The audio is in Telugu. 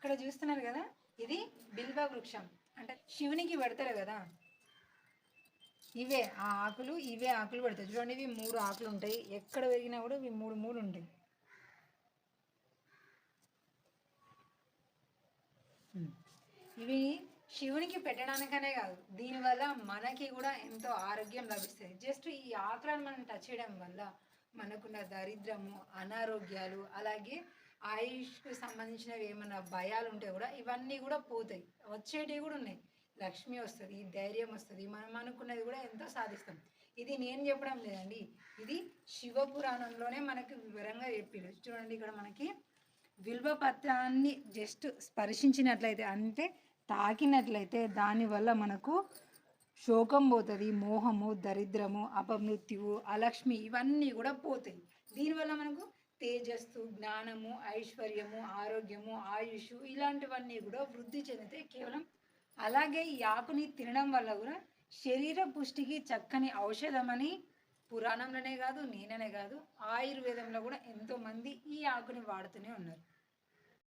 ఇక్కడ చూస్తున్నారు కదా ఇది బిల్వ వృక్షం. అంటే శివునికి పెడతారు కదా. ఇవే ఆ ఆకులు ఇవే ఆకులు పెడతాయి చూడండి ఇవి మూడు ఆకులు ఉంటాయి. ఎక్కడ పెరిగినా కూడా ఇవి మూడు మూడు ఉంటాయి. ఇవి శివునికి పెట్టడానికనే కాదు దీనివల్ల మనకి కూడా ఎంతో ఆరోగ్యం లభిస్తుంది జస్ట్ ఈ ఆకులను మనం టచ్ చేయడం వల్ల మనకున్న దరిద్రము అనారోగ్యాలు అలాగే ఆయుష్కు సంబంధించినవి ఏమైనా భయాలు ఉంటే కూడా ఇవన్నీ కూడా పోతాయి. వచ్చేటివి కూడా ఉన్నాయి. లక్ష్మి వస్తుంది ధైర్యం వస్తుంది మనం అనుకున్నది కూడా ఎంతో సాధిస్తాం. ఇది నేను చెప్పడం లేదండి. ఇది శివ పురాణంలోనే మనకు వివరంగా చెప్పారు. చూడండి ఇక్కడ మనకి విల్వ పత్రాన్ని జస్ట్ స్పర్శించినట్లయితే అంటే తాకినట్లయితే దానివల్ల మనకు శోకం పోతుంది మోహము దరిద్రము అపమృత్యువు అలక్ష్మి ఇవన్నీ కూడా పోతాయి. దీనివల్ల మనకు తేజస్సు జ్ఞానము ఐశ్వర్యము ఆరోగ్యము ఆయుష్ ఇలాంటివన్నీ కూడా వృద్ధి చెందితే కేవలం అలాగే ఈ ఆకుని తినడం వల్ల కూడా శరీర పుష్టికి చక్కని ఔషధమని పురాణంలోనే కాదు నేననే కాదు ఆయుర్వేదంలో కూడా ఎంతో మంది ఈ ఆకుని వాడుతూనే ఉన్నారు.